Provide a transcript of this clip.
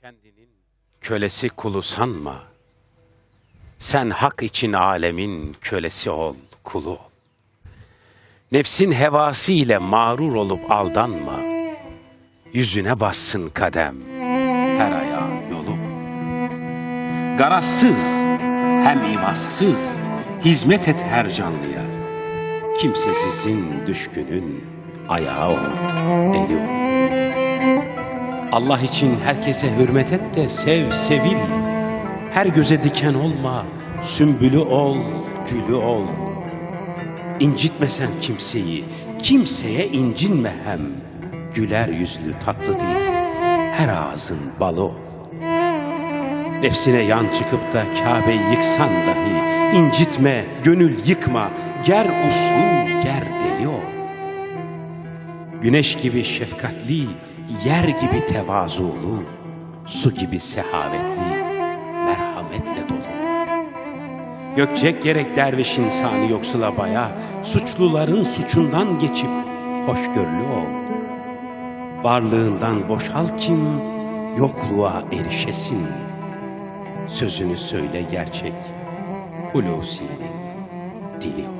kendinin kölesi kulu sanma. Sen hak için alemin kölesi ol, kulu ol. Nefsin hevası ile mağrur olup aldanma. Yüzüne bassın kadem, her ayağın yolu. Garazsız, hem imazsız, hizmet et her canlıya. Kimsesizin düşkünün ayağı ol, eli ol. Allah için herkese hürmet et de sev, sevil. Her göze diken olma, sümbülü ol, gülü ol. İncitmesen kimseyi, kimseye incinme hem. Güler yüzlü tatlı değil, her ağzın balı ol. Nefsine yan çıkıp da Kabe'yi yıksan dahi, incitme, gönül yıkma, ger uslu, ger deli ol. Güneş gibi şefkatli, yer gibi tevazulu, su gibi sehavetli, merhametle dolu. Gökçek gerek derviş insanı yoksula baya, suçluların suçundan geçip hoşgörülü ol. Varlığından boşal kim, yokluğa erişesin. Sözünü söyle gerçek, Hulusi'nin dili ol.